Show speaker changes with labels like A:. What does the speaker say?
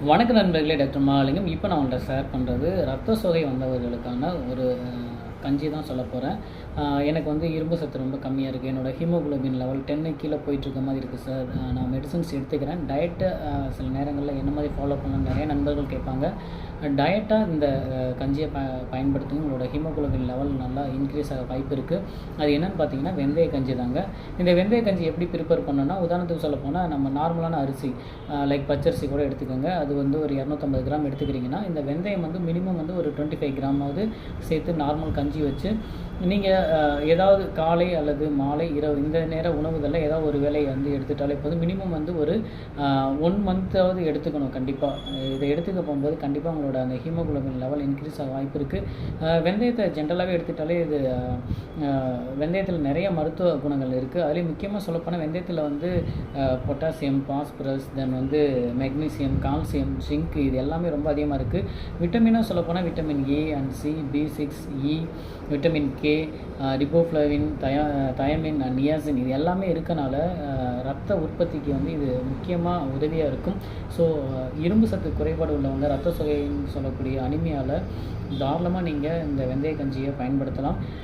A: வணக்க நண்பர்களே டாக்டர் மகாலிங்கம் இப்போ நான் உங்கள்கிட்ட ஷேர் பண்ணுறது ரத்த சோகை வந்தவர்களுக்கான ஒரு கஞ்சி தான் சொல்ல போகிறேன் எனக்கு வந்து இரும்பு சத்து ரொம்ப கம்மியாக இருக்குது என்னோட ஹீமோகுளோபின் லெவல் டென்னு கீழே போயிட்டுருக்க மாதிரி இருக்குது சார் நான் மெடிசன்ஸ் எடுத்துக்கிறேன். டயட்டை சில நேரங்களில் என்ன மாதிரி ஃபாலோ பண்ணணும் நிறைய நண்பர்கள் கேட்பாங்க. டயட்டாக இந்த கஞ்சியை ப பயன்படுத்தி உங்களோட ஹீமோகுளோபின் லெவல் நல்லா இன்க்ரீஸ் ஆக வாய்ப்பு இருக்குது அது என்னென்னு பார்த்தீங்கன்னா வெந்தய கஞ்சி தாங்க. இந்த வெந்தய கஞ்சி எப்படி ப்ரிப்பேர் பண்ணோன்னா உதாரணத்துக்கு சொல்ல போனால் நம்ம நார்மலான அரிசி லைக் பச்சரிசி கூட எடுத்துக்கோங்க. அது வந்து ஒரு இரநூத்தம்பது கிராம் எடுத்துக்கிறீங்கன்னா இந்த வெந்தயம் வந்து மினிமம் வந்து ஒரு டுவெண்ட்டி ஃபைவ் கிராமாவது சேர்த்து நார்மல் கஞ்சி ব্রাঞ্চই হচ্ছে நீங்கள் ஏதாவது காலை அல்லது மாலை இரவு இந்த நேர உணவுகளில் ஏதாவது ஒரு வேலையை வந்து எடுத்துட்டாலே போதும். மினிமம் வந்து ஒரு ஒன் மந்த்தாவது எடுத்துக்கணும் கண்டிப்பாக இதை எடுத்துக்க போகும்போது கண்டிப்பாக உங்களோட அந்த ஹீமோகுளோபின் லெவல் இன்க்ரீஸ் ஆக வாய்ப்பு இருக்குது வெந்தயத்தை ஜென்ரலாகவே எடுத்துட்டாலே இது வெந்தயத்தில் நிறைய மருத்துவ குணங்கள் இருக்குது அதுலேயும் முக்கியமாக சொல்லப்போனால் வெந்தயத்தில் வந்து பொட்டாசியம் பாஸ்பரஸ் தென் வந்து மெக்னீசியம் கால்சியம் ஜிங்க் இது எல்லாமே ரொம்ப அதிகமாக இருக்குது விட்டமினாக சொல்லப்போனால் vitamin A and C B six E e, vitamin K riboflavin Daya thiamine and niacin இது எல்லாமே இருக்கனால ரத்த உற்பத்திக்கு வந்து இது முக்கியமாக உதவியாக இருக்கும். ஸோ இரும்பு சத்து குறைபாடு உள்ளவங்க ரத்த சோகைன்னு சொல்லக்கூடிய அனிமையால் தாராளமாக நீங்கள் இந்த வெந்தய கஞ்சியை பயன்படுத்தலாம்.